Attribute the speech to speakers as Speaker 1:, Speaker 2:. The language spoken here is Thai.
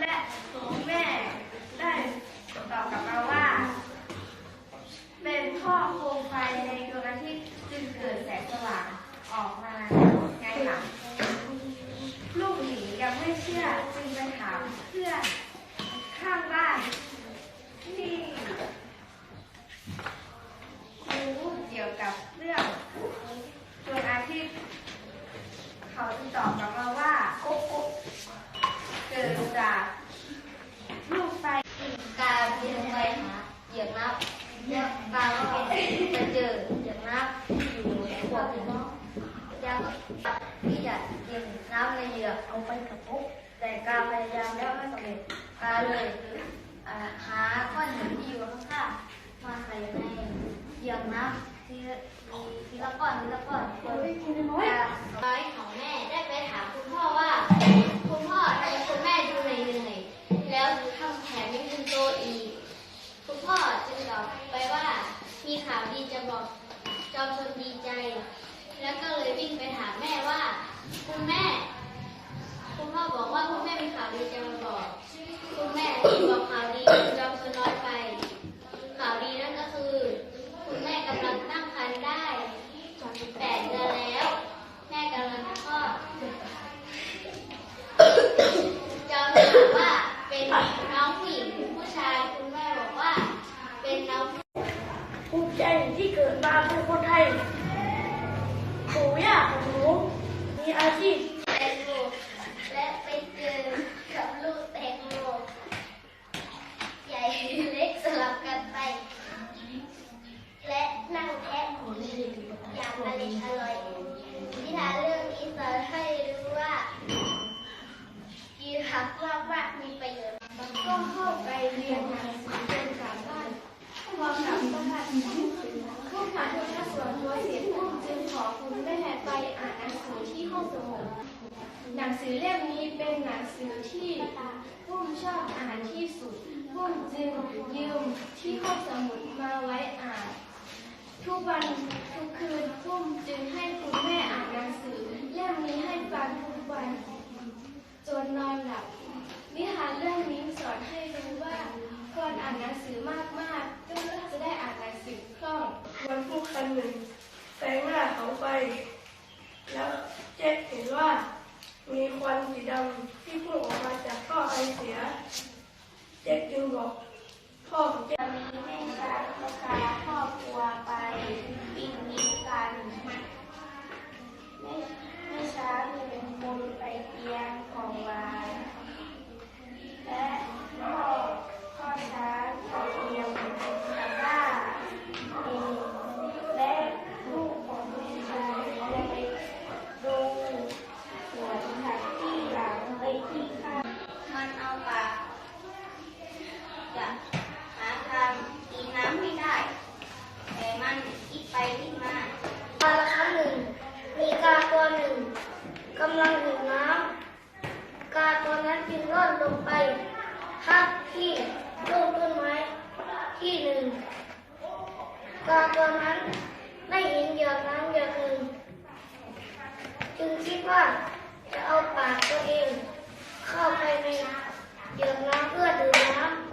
Speaker 1: และแม่ได้ตอบกลับมาว่า เป็นพ่อโคมไฟในดวงอาทิตย์จึงเกิดแสงสว่างออกมาไงล่ะลูกหมียังไม่เชื่อจึงไปถามเพื่อนข้างบ้านที่รู้เกี่ยวกับเรื่องดวงอาทิตย์เขาจึงตอบกลับมาว่า เกิดจากลูกไฟ
Speaker 2: กาบินไปหาเหยียบนับแล้วกาก็จะเจอเหยียบนับอยู่ขวดหินยังที่จะยิงน้ำในเหยือกเอาไปกระปุกแต่กาพยายามแล้วไม่สำเร็จกาเลยหาก้อนหินที่อยู่ข้างๆมาใส่ในเหยือกน้ำทีละทีละก้อนทีละก้อนจนกาน้อยของแม่ได้ไปถามคุณพ่อว่า คุณพ่อทำไมคุณแม่ดูเหนื่อยๆแล้วทำแผนยังดึงโตอีก คุณพ่อจึงตอบไปว่า มีข่าวดีจะบอกจอมชนดีใจ แล้วก็เลยวิ่งไปถามแม่ว่า คุณแม่ คุณพ่อบอกว่าคุณแม่มีข่าวดีจะมาบอก คุณแม่รีบบอกข่าวดีจอมชนน้อยไป ข่าวดีนั่นก็คือ คุณแม่กำลังตั้งครรภ์ได้แปดเดือนแล้ว แม่กำลังคลอด จอมถามว่าเป็นน้องผู้หญิงหรือผู้ชาย คุณแม่บอกว่า เป็นน้อง
Speaker 3: ภูมิใจที่ เกิดมาเป็นคนไทยปู่ย่าของหนูมีอาชีพ
Speaker 2: แตงโมและไปเจอกับลูกแตงโมใหญ่เล็กสลับกันไป และนั่งแทะอย่างอร่อยอร่อยนิทานเรื่องนี้สอนให้รู้ว่ากินผักมากมากๆมีประโยชน์
Speaker 1: ก็เข้าไปเรียนหนังสือจนกลับบ้านพอกลับบ้านเข้ามาทุกส่วนตัวเสร็จพุ่มจึงขอคุณแม่ไปอ่านหนังสือที่ห้องสมุดหนังสือเล่มนี้ เป็นหนังสือที่พุ่มชอบอ่านที่สุดพุ่มจึงยืมที่ห้องสมุดมาไว้อ่าน ทุกวันทุกคืนพุ่มจึงให้คุณแม่อ่านหนังสือเล่มนี้ให้ฟังทุกวันจนนอนหลับนิทานเรื่องนี้สอนให้รู้ว่าควรอ่านหนังสือมากๆก็จะได้อ่านหนังสือคล่อง
Speaker 3: วันผู้คันหนึ่งแสงหน้าเขาไป แล้วเจ๊เห็นว่า มีควันสีดำที่พุ่งออกมาจากท่อไอเสีย เจ๊จึงบอกพ่อของเจ๊
Speaker 1: มีแม่ช้าประกาพ่อปัวไปปิกนิกกันแม่แม่ช้างเป็นคนไปเตรียมของหวานและพ่อพ่อช้างไปเตรียมตะกร้าเองและลูกของแม่ช้างจะไปดูสวนผักที่หลังไปที่ข้าง
Speaker 2: มันเอาปากจะหาทางกินน้ำไม่ได้ แต่มันคิดไปคิดมาตอนละครั้งหนึ่ง มีกาตัวหนึ่งกำลังดื่มน้ำ กาตัวนั้นจึงร่อนลงไปทับที่ต้นต้นไม้ที่หนึ่งกาตัวนั้นได้เห็นหยดน้ำหยดหนึ่งจึงคิดว่าจะเอาปากตัวเอง เข้าไปในหยดน้ำเพื่อดื่มน้ำ